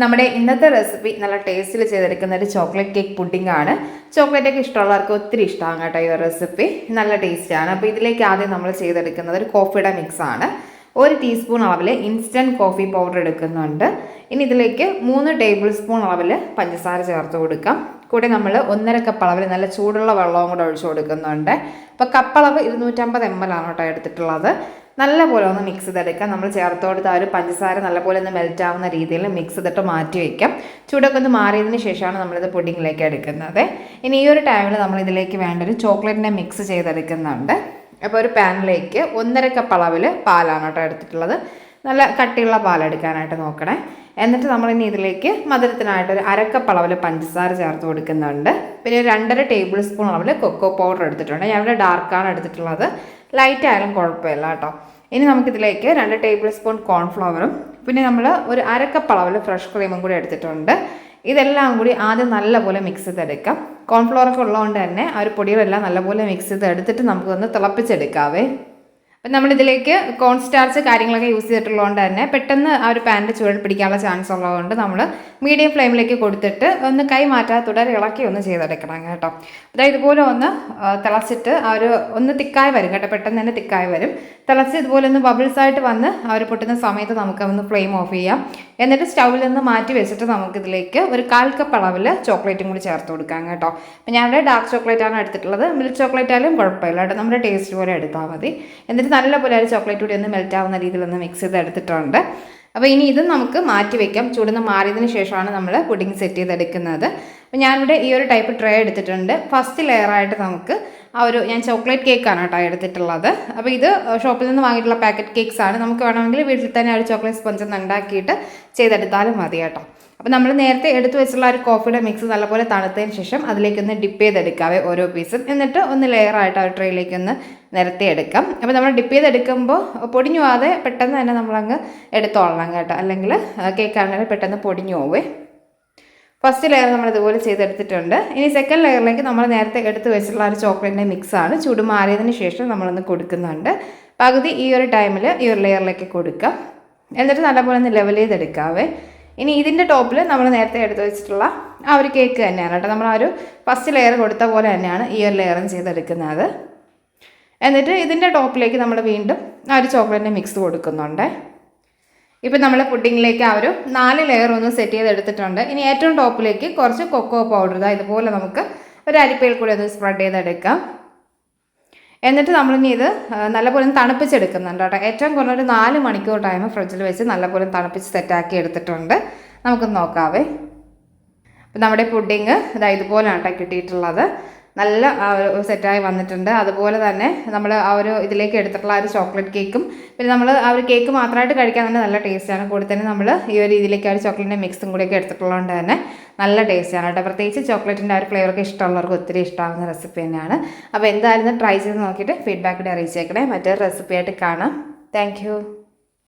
നമ്മുടെ ഇന്നത്തെ റെസിപ്പി നല്ല ടേസ്റ്റിൽ ചെയ്തെടുക്കുന്ന ഒരു ചോക്ലേറ്റ് കേക്ക് പുഡിംഗ് ആണ്. ചോക്ലേറ്റ് ഇഷ്ടമുള്ളവർക്ക് ഒത്തിരി ഇഷ്ടമാണ് കേട്ടോ ഈ റെസിപ്പി നല്ല ടേസ്റ്റാണ് അപ്പോൾ ഇതിലേക്ക് ആദ്യം നമ്മൾ ചെയ്തെടുക്കുന്നത് ഒരു കോഫിയുടെ മിക്സ് ആണ്. ഒരു ടീസ്പൂൺ അളവിൽ ഇൻസ്റ്റന്റ് കോഫി പൗഡർ എടുക്കുന്നുണ്ട്. ഇനി ഇതിലേക്ക് മൂന്ന് ടേബിൾ സ്പൂൺ അളവിൽ പഞ്ചസാര ചേർത്ത് കൊടുക്കാം. കൂടെ നമ്മൾ ഒന്നര കപ്പ് അളവിൽ നല്ല ചൂടുള്ള വെള്ളവും കൂടെ ഒഴിച്ചു കൊടുക്കുന്നുണ്ട്. അപ്പോൾ കപ്പളവ് ഇരുന്നൂറ്റമ്പത് എം എൽ ആണ് കേട്ടോ എടുത്തിട്ടുള്ളത്. നല്ലപോലെ ഒന്ന് മിക്സ് ചെയ്തെടുക്കാം. നമ്മൾ ചേർത്ത് കൊടുത്ത ആ ഒരു പഞ്ചസാര നല്ലപോലെ ഒന്ന് മെൽറ്റ് ആവുന്ന രീതിയിൽ മിക്സ് ചെയ്തിട്ട് മാറ്റി വയ്ക്കാം ചൂടൊക്കെ ഒന്ന് മാറിയതിന് ശേഷമാണ് നമ്മളിത് പുഡിങ്ങിലേക്ക് എടുക്കുന്നത്. ഇനി ഈ ഒരു ടൈമിൽ നമ്മൾ ഇതിലേക്ക് വേണ്ട ഒരു ചോക്ലേറ്റിനെ മിക്സ് ചെയ്തെടുക്കുന്നുണ്ട്. അപ്പോൾ ഒരു പാനിലേക്ക് ഒന്നര കപ്പ് അളവിൽ പാലാണ് കേട്ടോ എടുത്തിട്ടുള്ളത്. നല്ല കട്ടിയുള്ള പാലെടുക്കാനായിട്ട് നോക്കണേ. എന്നിട്ട് നമ്മൾ ഇനി ഇതിലേക്ക് മധുരത്തിനായിട്ട് ഒരു അരക്കപ്പ് അളവിൽ പഞ്ചസാര ചേർത്ത് കൊടുക്കുന്നുണ്ട്. പിന്നെ ഒരു രണ്ടര ടേബിൾ സ്പൂൺ അളവിൽ കൊക്കോ പൗഡർ എടുത്തിട്ടുണ്ട്. ഞാൻ ഇവിടെ ഡാർക്കാണ് എടുത്തിട്ടുള്ളത്. ലൈറ്റ് ആയാലും കുഴപ്പമില്ല കേട്ടോ. ഇനി നമുക്കിതിലേക്ക് രണ്ട് ടേബിൾ സ്പൂൺ കോൺഫ്ലവറും പിന്നെ നമ്മൾ ഒരു അരക്കപ്പ് അളവിൽ ഫ്രഷ് ക്രീമും കൂടി എടുത്തിട്ടുണ്ട്. ഇതെല്ലാം കൂടി ആദ്യം നല്ലപോലെ മിക്സ് ചെയ്തെടുക്കാം. കോൺഫ്ലവറൊക്കെ ഉള്ളതുകൊണ്ട് തന്നെ ആ ഒരു പൊടികളെല്ലാം നല്ലപോലെ മിക്സ് ചെയ്ത് എടുത്തിട്ട് നമുക്കൊന്ന് തിളപ്പിച്ചെടുക്കാവേ. അപ്പം നമ്മളിതിലേക്ക് കോൺ സ്റ്റാർച്ച് കാര്യങ്ങളൊക്കെ യൂസ് ചെയ്തിട്ടുള്ളതുകൊണ്ട് തന്നെ പെട്ടെന്ന് ആ ഒരു പാനിന്റെ ചുവട് പിടിക്കാനുള്ള ചാൻസ് ഉള്ളതുകൊണ്ട് നമ്മൾ മീഡിയം ഫ്ലെയിമിലേക്ക് കൊടുത്തിട്ട് ഒന്ന് കൈ മാറ്റാതെ തുടരെ ഇളക്കി ഒന്ന് ചെയ്തെടുക്കണം കേട്ടോ. അതായത് ഇതുപോലെ ഒന്ന് തിളച്ചിട്ട് ആ ഒരു ഒന്ന് തിക്കായി വരും കേട്ടോ പെട്ടെന്ന് തന്നെ തിക്കായി വരും. തിളച്ച് ഇതുപോലെ ഒന്ന് ബബിൾസ് ആയിട്ട് വന്ന് ആ ഒരു പൊട്ടുന്ന സമയത്ത് നമുക്ക് ഒന്ന് ഫ്ലെയിം ഓഫ് ചെയ്യാം. എന്നിട്ട് സ്റ്റൗവിൽ നിന്ന് മാറ്റി വെച്ചിട്ട് നമുക്കിതിലേക്ക് ഒരു കാൽ കപ്പ് അളവിൽ ചോക്ലേറ്റും കൂടി ചേർത്ത് കൊടുക്കാം കേട്ടോ. അപ്പം ഞാനിവിടെ ഡാർക്ക് ചോക്ലേറ്റ് ആണ് എടുത്തിട്ടുള്ളത്. മിൽക്ക് ചോക്ലേറ്റ് ആയാലും കുഴപ്പമില്ല കേട്ടോ. നമ്മുടെ ടേസ്റ്റ് പോലെ എടുത്താൽ മതി. എന്നിട്ട് നല്ലപോലെ ഒരു ചോക്ലേറ്റ് കൂടി ഒന്ന് മെൽറ്റ് ആവുന്ന രീതിയിലൊന്ന് മിക്സ് ചെയ്ത് എടുത്തിട്ടുണ്ട്. അപ്പോൾ ഇനി ഇത് നമുക്ക് മാറ്റി വെക്കാം. ചൂടുന്ന് മാറിയതിന് ശേഷമാണ് നമ്മൾ പുഡിംഗ് സെറ്റ് ചെയ്തെടുക്കുന്നത്. അപ്പോൾ ഞാനിവിടെ ഈ ഒരു ടൈപ്പ് ട്രേ എടുത്തിട്ടുണ്ട്. ഫസ്റ്റ് ലെയറായിട്ട് നമുക്ക് ആ ഒരു ഞാൻ ചോക്ലേറ്റ് കേക്കാണ് കേട്ടോ എടുത്തിട്ടുള്ളത്. അപ്പോൾ ഇത് ഷോപ്പിൽ നിന്ന് വാങ്ങിയിട്ടുള്ള പാക്കറ്റ് കേക്ക്സ് ആണ്. നമുക്ക് വേണമെങ്കിൽ വീട്ടിൽ തന്നെ ഒരു ചോക്ലേറ്റ് സ്പോഞ്ച് ഉണ്ടാക്കിയിട്ട് ചെയ്തെടുത്താലും മതി കേട്ടോ. അപ്പോൾ നമ്മൾ നേരത്തെ എടുത്തു വെച്ചുള്ള ഒരു കോഫിയുടെ മിക്സ് നല്ലപോലെ തണുത്തതിന് ശേഷം അതിലേക്ക് ഒന്ന് ഡിപ്പ് ചെയ്തെടുക്കാവേ ഓരോ പീസും എന്നിട്ട് ഒന്ന് ലെയറായിട്ട് ആ ഒരു ട്രേയിലേക്ക് ഒന്ന് നിരത്തി എടുക്കാം. അപ്പോൾ നമ്മൾ ഡിപ്പ് ചെയ്തെടുക്കുമ്പോൾ പൊടിഞ്ഞു പോവാതെ പെട്ടെന്ന് തന്നെ നമ്മളങ്ങ് എടുത്തോളണം കേട്ടോ. അല്ലെങ്കിൽ കേക്ക് ആണെങ്കിൽ പെട്ടെന്ന് പൊടിഞ്ഞു പോവേ. ഫസ്റ്റ് ലെയർ നമ്മൾ ഇതുപോലെ ചെയ്തെടുത്തിട്ടുണ്ട്. ഇനി സെക്കൻഡ് ലെയറിലേക്ക് നമ്മൾ നേരത്തെ എടുത്ത് വെച്ചിട്ടുള്ള ഒരു ചോക്ലേറ്റിന്റെ മിക്സാണ് ചൂട് മാറിയതിന് ശേഷം നമ്മളൊന്ന് കൊടുക്കുന്നുണ്ട്. പകുതി ഈ ഒരു ടൈമിൽ ഈ ഒരു ലെയറിലേക്ക് കൊടുക്കാം. എന്നിട്ട് നല്ലപോലെ ഒന്ന് ലെവൽ ചെയ്തെടുക്കാവേ. ഇനി ഇതിന്റെ ടോപ്പിൽ നമ്മൾ നേരത്തെ എടുത്തു വെച്ചിട്ടുള്ള ആ ഒരു കേക്ക് തന്നെയാണ് കേട്ടോ. നമ്മൾ ആ ഒരു ഫസ്റ്റ് ലെയർ കൊടുത്ത പോലെ തന്നെയാണ് ഈ ഒരു ലെയറും ചെയ്തെടുക്കുന്നത്. എന്നിട്ട് ഇതിന്റെ ടോപ്പിലേക്ക് നമ്മൾ വീണ്ടും ആ ഒരു ചോക്ലേറ്റിന്റെ മിക്സ് കൊടുക്കുന്നുണ്ട്. ഇപ്പം നമ്മൾ പുഡിങ്ങിലേക്ക് ആ ഒരു നാല് ലെയർ ഒന്ന് സെറ്റ് ചെയ്തെടുത്തിട്ടുണ്ട്. ഇനി ഏറ്റവും ടോപ്പിലേക്ക് കുറച്ച് കൊക്കോ പൗഡർ ഇതാ ഇതുപോലെ നമുക്ക് ഒരു അരിപ്പയിൽ കൂടി ഒന്ന് സ്പ്രെഡ് ചെയ്തെടുക്കാം. എന്നിട്ട് നമ്മളിനി ഇത് നല്ലപോലെ തണുപ്പിച്ചെടുക്കുന്നുണ്ട് കേട്ടോ. ഏറ്റവും കുറഞ്ഞൊരു നാല് മണിക്കൂർ ടൈം ഫ്രിഡ്ജിൽ വെച്ച് നല്ലപോലെ തണുപ്പിച്ച് സെറ്റാക്കി എടുത്തിട്ടുണ്ട്. നമുക്കൊന്ന് നോക്കാവേ. അപ്പം നമ്മുടെ പുഡിങ് ഇതാ ഇതുപോലെയാണ് കേട്ടോ കിട്ടിയിട്ടുള്ളത്. നല്ല ഒരു സെറ്റായി വന്നിട്ടുണ്ട്. അതുപോലെ തന്നെ നമ്മൾ ആ ഒരു ഇതിലേക്ക് എടുത്തിട്ടുള്ള ആ ഒരു ചോക്ലേറ്റ് കേക്കും. പിന്നെ നമ്മൾ ആ ഒരു കേക്ക് മാത്രമായിട്ട് കഴിക്കാൻ തന്നെ നല്ല ടേസ്റ്റാണ് കൂടി തന്നെ നമ്മൾ ഈ ഒരു ഇതിലേക്ക് ആ ഒരു ചോക്ലേറ്റിന്റെ മിക്സും കൂടിയൊക്കെ എടുത്തിട്ടുള്ളതുകൊണ്ട് തന്നെ നല്ല ടേസ്റ്റാണ് കേട്ടോ. പ്രത്യേകിച്ച് ചോക്ലേറ്റിന്റെ ആ ഒരു ഫ്ലേവറൊക്കെ ഇഷ്ടമുള്ളവർക്ക് ഒത്തിരി ഇഷ്ടമാകുന്ന റെസിപ്പി തന്നെയാണ്. അപ്പോൾ എന്തായാലും ട്രൈ ചെയ്ത് നോക്കിയിട്ട് ഫീഡ്ബാക്കിടെ അറിയിച്ചേക്കണേ. മറ്റൊരു റെസിപ്പിയായിട്ട് കാണാം. താങ്ക്